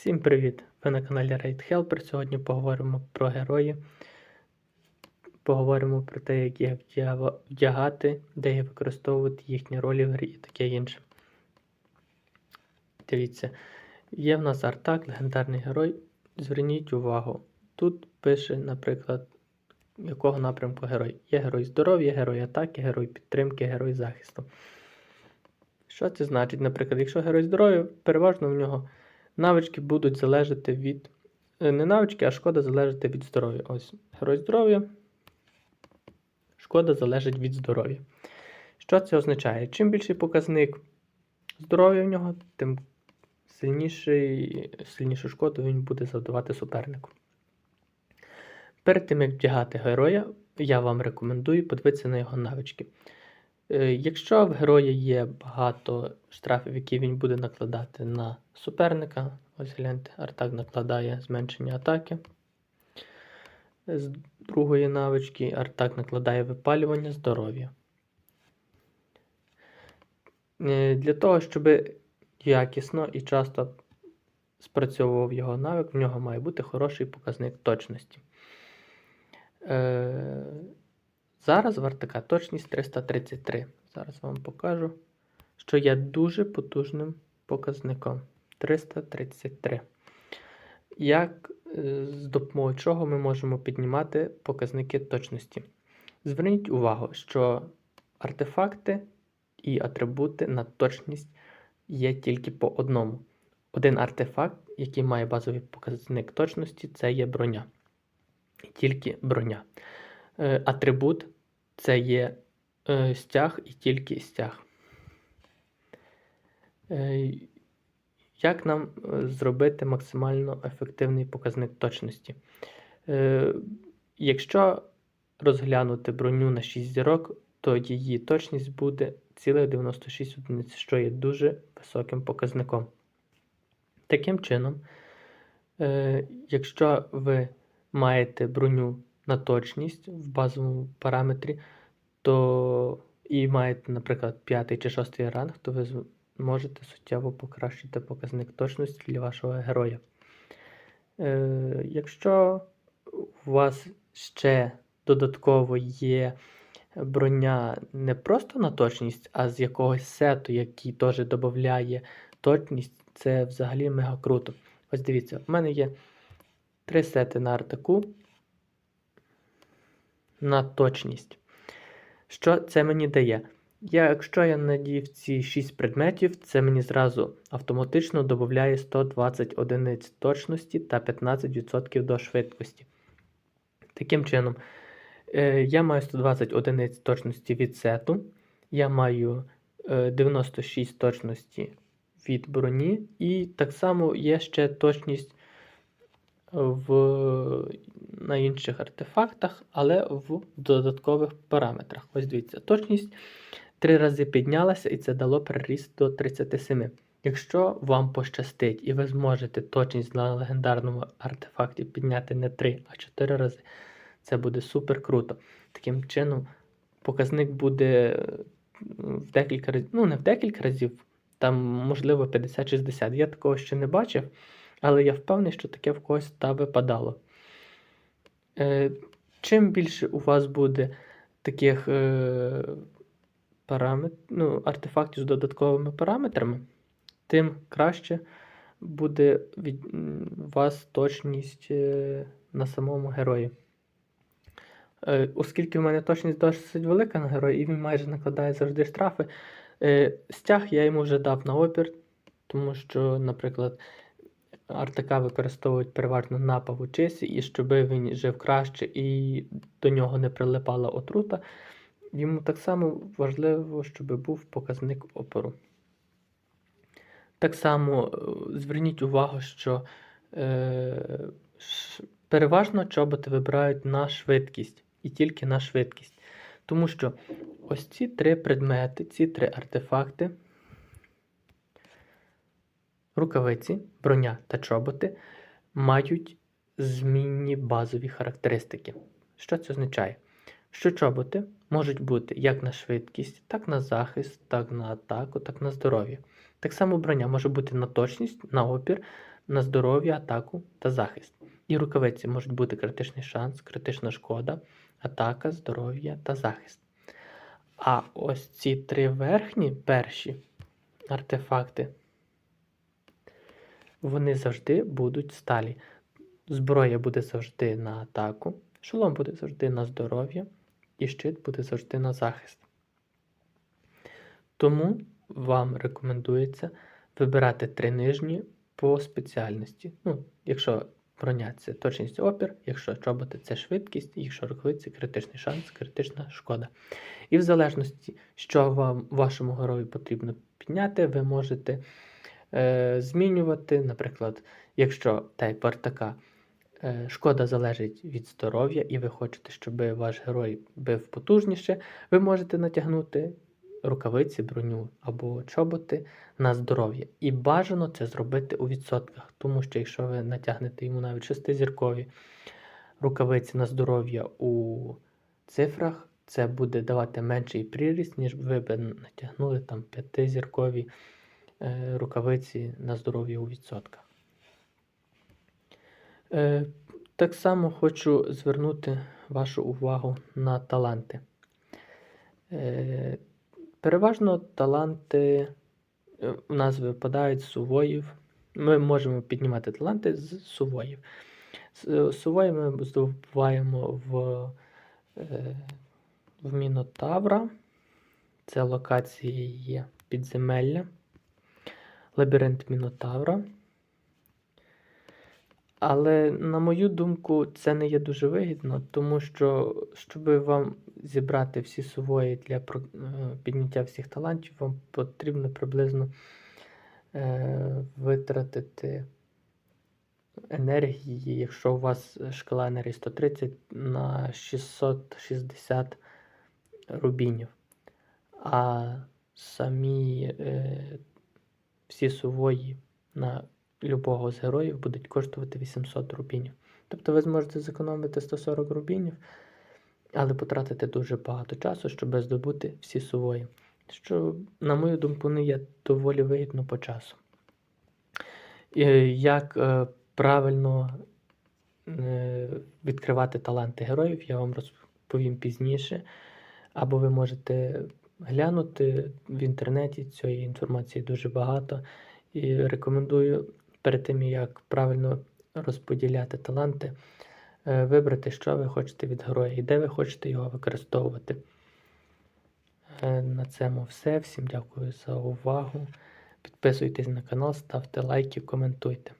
Всім привіт! Ви на каналі Raid Helper. Сьогодні поговоримо про герої. Поговоримо про те, як їх вдягати, де їх використовувати їхні ролі в грі і таке інше. Дивіться, є в нас Артак, легендарний герой. Зверніть увагу. Тут пише, наприклад, якого напрямку герой. Є герой здоров'я, герой атаки, герой підтримки, герой захисту. Що це значить? Наприклад, якщо герой здоров'я, переважно в нього навички будуть залежати від. е, Не навички, а шкода залежати від здоров'я. Ось герой здоров'я. Шкода залежить від здоров'я. Що це означає? Чим більший показник здоров'я в нього, тим сильніший, сильнішу шкоду він буде завдавати супернику. Перед тим, як вдягати героя, я вам рекомендую подивитися на його навички. Е, Якщо в героя є багато штрафів, які він буде накладати на суперника, ось гляньте, Артак накладає зменшення атаки. З другої навички Артак накладає випалювання здоров'я. Е, Для того, щоб якісно і часто спрацьовував його навик, в нього має бути хороший показник точності. Зараз в точність 333. Зараз вам покажу, що є дуже потужним показником. 333. Як е, з допомогою чого ми можемо піднімати показники точності? Зверніть увагу, що артефакти і атрибути на точність є тільки по одному. Один артефакт, який має базовий показник точності, це є броня. Тільки броня. Е, Атрибут це є е, стяг і тільки стяг. Е, Як нам зробити максимально ефективний показник точності? Якщо розглянути броню на 6 зірок, то її точність буде цілих 96 одиниць, що є дуже високим показником. Таким чином, якщо ви маєте броню на точність в базовому параметрі, то і маєте, наприклад, 5 чи 6 ранг, то ви можете суттєво покращити показник точності для вашого героя. Е, якщо у вас ще додатково є броня не просто на точність, а з якогось сету, який теж додає точність, це взагалі мега круто. Ось дивіться, в мене є три сети на артаку на точність. Що це мені дає? Я, якщо я надів ці 6 предметів, це мені зразу автоматично додає 120 одиниць точності та 15% до швидкості. Таким чином, е, я маю 120 одиниць точності від сету, я маю е, 96 точності від броні, і так само є ще точність в, на інших артефактах, але в додаткових параметрах. Ось дивіться, точність три рази піднялася, і це дало переріст до 37. Якщо вам пощастить і ви зможете точність на легендарному артефакті підняти не 3, а 4 рази, це буде супер круто. Таким чином, показник буде в декілька разів, ну не в декілька разів, там, можливо, 50-60. Я такого ще не бачив, але я впевнений, що таке в когось та випадало. Е, чим більше у вас буде таких е, парамет... ну, артефактів з додатковими параметрами, тим краще буде від вас точність е, на самому герої. Е, оскільки в мене точність досить велика на герої, і він майже накладає завжди штрафи, е, стяг я йому вже дав на опір, тому що, наприклад, Артака використовують переважно на павучисі, і щоб він жив краще і до нього не прилипала отрута, йому так само важливо, щоб був показник опору. Так само е, зверніть увагу, що е, переважно чоботи вибирають на швидкість і тільки на швидкість. Тому що ось ці три предмети, ці три артефакти, рукавиці, броня та чоботи мають змінні базові характеристики. Що це означає? Що чоботи можуть бути як на швидкість, так на захист, так на атаку, так на здоров'я. Так само броня може бути на точність, на опір, на здоров'я, атаку та захист. І рукавиці можуть бути критичний шанс, критична шкода, атака, здоров'я та захист. А ось ці три верхні перші артефакти, вони завжди будуть сталі. Зброя буде завжди на атаку, шолом буде завжди на здоров'я, і щит буде завжди на захист. Тому вам рекомендується вибирати три нижні по спеціальності. Ну, якщо броня це точність опір, якщо чоботи це швидкість, якщо рукавиці критичний шанс, критична шкода. І в залежності, що вам вашому герою потрібно підняти, ви можете е, змінювати. Наприклад, якщо тайп вартака е, шкода залежить від здоров'я, і ви хочете, щоб ваш герой бив потужніше, ви можете натягнути рукавиці, броню або чоботи на здоров'я. І бажано це зробити у відсотках, тому що якщо ви натягнете йому навіть шестизіркові рукавиці на здоров'я у цифрах, це буде давати менший приріст, ніж ви б натягнули там п'ятизіркові рукавиці на здоров'я у відсотках. Е, так само хочу звернути вашу увагу на таланти. Е, переважно таланти е, у нас випадають з сувоїв. Ми можемо піднімати таланти з сувоїв. Е, сувої ми здобуваємо в, е, в Мінотавра. Це локації є підземелля, лабіринт Мінотавра. Але, на мою думку, це не є дуже вигідно, тому що, щоб вам зібрати всі сувої для е, підняття всіх талантів, вам потрібно приблизно е, витратити енергії, якщо у вас шкала енергії 130 на 660 рубінів. А самі е, всі сувої на любого з героїв будуть коштувати 800 рубінів. Тобто ви зможете зекономити 140 рубінів, але потратити дуже багато часу, щоб здобути всі сувої. Що, на мою думку, не є доволі вигідно по часу. І Як е, правильно е, відкривати таланти героїв, я вам розповім пізніше. Або ви можете глянути в інтернеті цієї інформації дуже багато. І рекомендую перед тим, як правильно розподіляти таланти, е, вибрати, що ви хочете від героя і де ви хочете його використовувати. Е, На цьому все. Всім дякую за увагу. Підписуйтесь на канал, ставте лайки, коментуйте.